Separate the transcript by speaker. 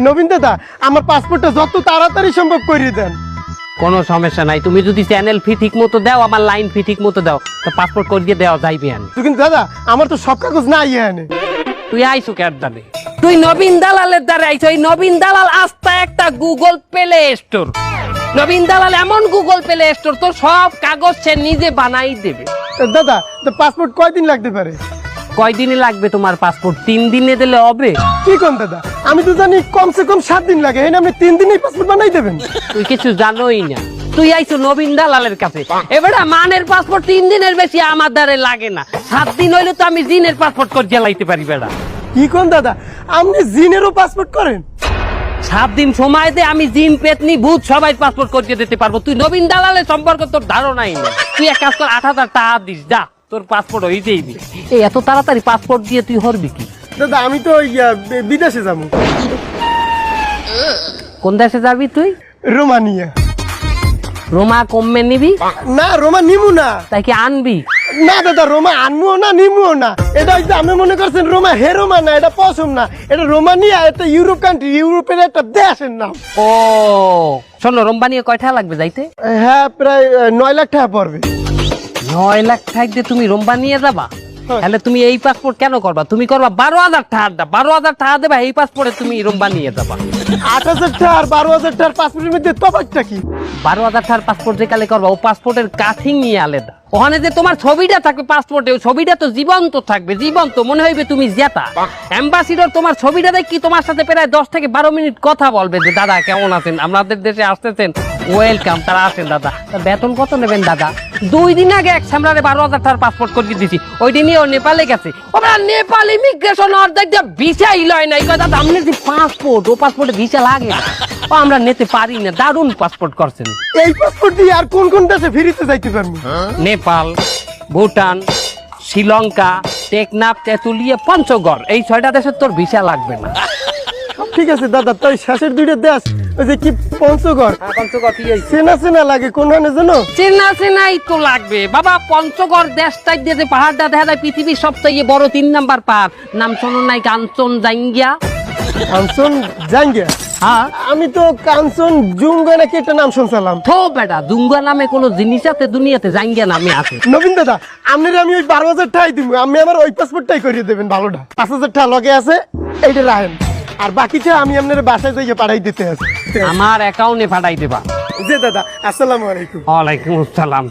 Speaker 1: নবীন দাদা আমার পাসপোর্টটা যত তাড়াতাড়ি সম্ভব করিয়ে দেন।
Speaker 2: কোনো সমস্যা নাই তুমি যদি চ্যানেল ফি ঠিক মতো দাও আমার লাইন ফি ঠিক মতো দাও তো পাসপোর্ট করে দিয়ে দেওয়া যাইবে আন
Speaker 1: তো কিন্তু দাদা আমার তো সব কাগজ নাই এখানে।
Speaker 2: তুই আইসু কার দালে তুই নবীন দালালের দ্বারা আইছো এই নবীন দালাল আস্তা একটা গুগল প্লে স্টোর নবীন দালাল এমন গুগল প্লে স্টোর তো সব কাগজ সে নিজে বানাই দেবে।
Speaker 1: তো দাদা তো পাসপোর্ট কয়দিন লাগতে পারে?
Speaker 2: কয়দিনে লাগবে তোমার পাসপোর্ট তিন দিনে দিলে হবে।
Speaker 1: কি কোন দাদা? আমি তো জানি কমসে কম সাত দিন লাগে। এখানে আপনি তিন দিনেই পাসপোর্ট বানাই দেবেন।
Speaker 2: তুই কিছু জানোই না। তুই আইছো নবীন দালালের কাছে। এবারে মানের পাসপোর্ট তিন দিনের বেশি আমার দ্বারে লাগে না। সাত দিন হইলে তো আমি জিনের পাসপোর্ট করে জ্বালাইতে পারি বেড়া।
Speaker 1: কি কোন দাদা? আপনি জিনেরও পাসপোর্ট করেন।
Speaker 2: সাত দিন সময় দে আমি জিন পেতনি ভূত সবাই পাসপোর্ট করিয়ে দিতে পারব। তুই নবীন দালালের সম্পর্কে তোর ধারণাই নেই। তুই এক কাজ কর আট হাজার টাকা দিস যা। তোর পাসপোর্ট হইতেই দি এই এত তাড়াতাড়ি পাসপোর্ট দিয়ে তুই হরবি কি?
Speaker 1: দাদা আমি তো বি- বিদেশে যাব।
Speaker 2: কোন দেশে যাবি তুই?
Speaker 1: রোমানিয়া।
Speaker 2: রোমা কমবে নিবি?
Speaker 1: না রোমা নিমু না।
Speaker 2: তাই কি আনবি?
Speaker 1: না দাদা রোমা আনমুও না নিমুও না। এটা হচ্ছে আমি মনে করছেন রোমা হে রোমা না এটা পশম না। এটা রোমানিয়া এটা ইউরোপ কান্ট্রি ইউরোপের একটা দেশের নাম।
Speaker 2: ও শোনো রোম্বা নিয়ে কয়টা লাগবে যাইতে?
Speaker 1: হ্যাঁ প্রায় আহ, নয় লাখ টাকা পড়বে।
Speaker 2: নয় লাখ থাকতে তুমি রুম বানিয়ে যাবা। তাহলে তুমি এই পাসপোর্ট কেন করবা? তুমি করবা বারো হাজার টাকা বারো হাজার টাকা দেবা এই পাসপোর্টে তুমি রুম বানিয়ে যাবা।
Speaker 1: আট হাজার টাকা বারো হাজার টাকার পাসপোর্টের মধ্যে তফাৎটা কি?
Speaker 2: বারো হাজার টাকার পাসপোর্ট যে কালে করবা ও পাসপোর্টের কাঠিং নিয়ে আলাদা। ওখানে যে তোমার ছবিটা থাকবে পাসপোর্টে ছবিটা তো জীবন্ত থাকবে জীবন্ত। মনে হইবে তুমি জেতা। অ্যাম্বাসিডর তোমার ছবিটা দেখি তোমার সাথে প্রায় দশ থেকে বারো মিনিট কথা বলবে যে দাদা কেমন আছেন? আপনাদের দেশে আসতেছেন। ওয়েলকাম তারা আছেন দাদা। বেতন কত নেবেন দাদা? দুই দিন আগে এক সামরারে বারো হাজার টাকার পাসপোর্ট করে দিছি ওই দিনই ও নেপালে গেছে। ওরা নেপাল ইমিগ্রেশন অর্ধেক দিয়ে ভিসাই লয় নাই। কয় দাদা আপনার যে পাসপোর্ট ও পাসপোর্টে ভিসা লাগে না। ও আমরা নিতে পারি না। দারুণ পাসপোর্ট করছেন।
Speaker 1: এই পাসপোর্ট দিয়ে আর কোন কোন দেশে ফিরিতে যাইতে পারব?
Speaker 2: নেপাল ভুটান শ্রীলঙ্কা টেকনাফ তেঁতুলিয়া পঞ্চগড়। এই ছয়টা দেশের তোর ভিসা লাগবে না।
Speaker 1: ঠিক আছে দাদা তাই শেষের দুইটা দেশ। ওই যে কি পঞ্চগড়? চেনা চেনা লাগে কোনখানে জানো?
Speaker 2: চেনা চেনাই তো লাগবে। বাবা পঞ্চগড় দেশটাই দিয়ে যে পাহাড়টা দেখা যায় পৃথিবীর সবচেয়ে বড় তিন নাম্বার পাহাড়। নাম শোনো নাই কাঞ্চন জাঙ্গিয়া
Speaker 1: কাঞ্চন জাঙ্গিয়া
Speaker 2: হ্যাঁ?
Speaker 1: আমি তো কাঞ্চন জুঙ্গা নাকি একটা নাম শুনছিলাম।
Speaker 2: থো বেটা দুঙ্গা নামে কোনো জিনিস আছে দুনিয়াতে? জাঙ্গিয়া নামে আছে।
Speaker 1: নবীন দাদা আপনার আমি ওই বারো হাজার টাকাই দিব আমি আমার ওই পাসপোর্টটাই করিয়ে দেবেন ভালোটা। পাঁচ হাজার টাকা লগে আছে এইটা রাখেন। আর বাকিটা আমি আপনার বাসায় যাইয়ে পাঠাই দিতে আছে।
Speaker 2: আমার অ্যাকাউন্টে পাঠাই দেবা।
Speaker 1: জি দাদা আসসালামু আলাইকুম।
Speaker 2: ওয়ালাইকুম আসসালাম।